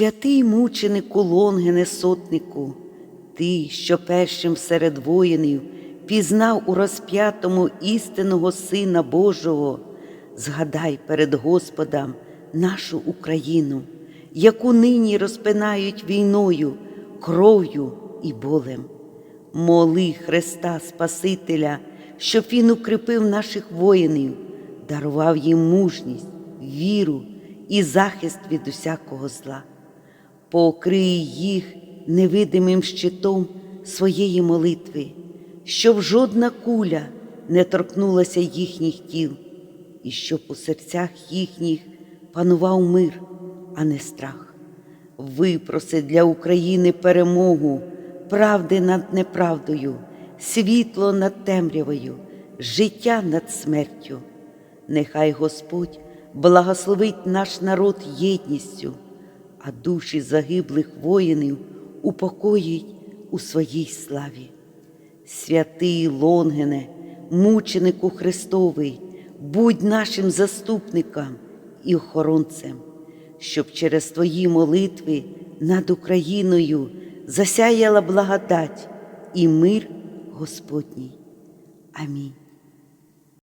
Святий мученику Лонгене сотнику, ти, що першим серед воїнів пізнав у розп'ятому істинного Сина Божого, згадай перед Господом нашу Україну, яку нині розпинають війною, кров'ю і болем. Моли Христа Спасителя, щоб Він укріпив наших воїнів, дарував їм мужність, віру і захист від усякого зла. Покрий їх невидимим щитом своєї молитви, щоб жодна куля не торкнулася їхніх тіл, і щоб у серцях їхніх панував мир, а не страх. Випроси для України перемогу, правди над неправдою, світло над темрявою, життя над смертю. Нехай Господь благословить наш народ єдністю, а душі загиблих воїнів упокоїть у своїй славі. Святий Лонгене, мученику Христовий, будь нашим заступником і охоронцем, щоб через Твої молитви над Україною засяяла благодать і мир Господній. Амінь.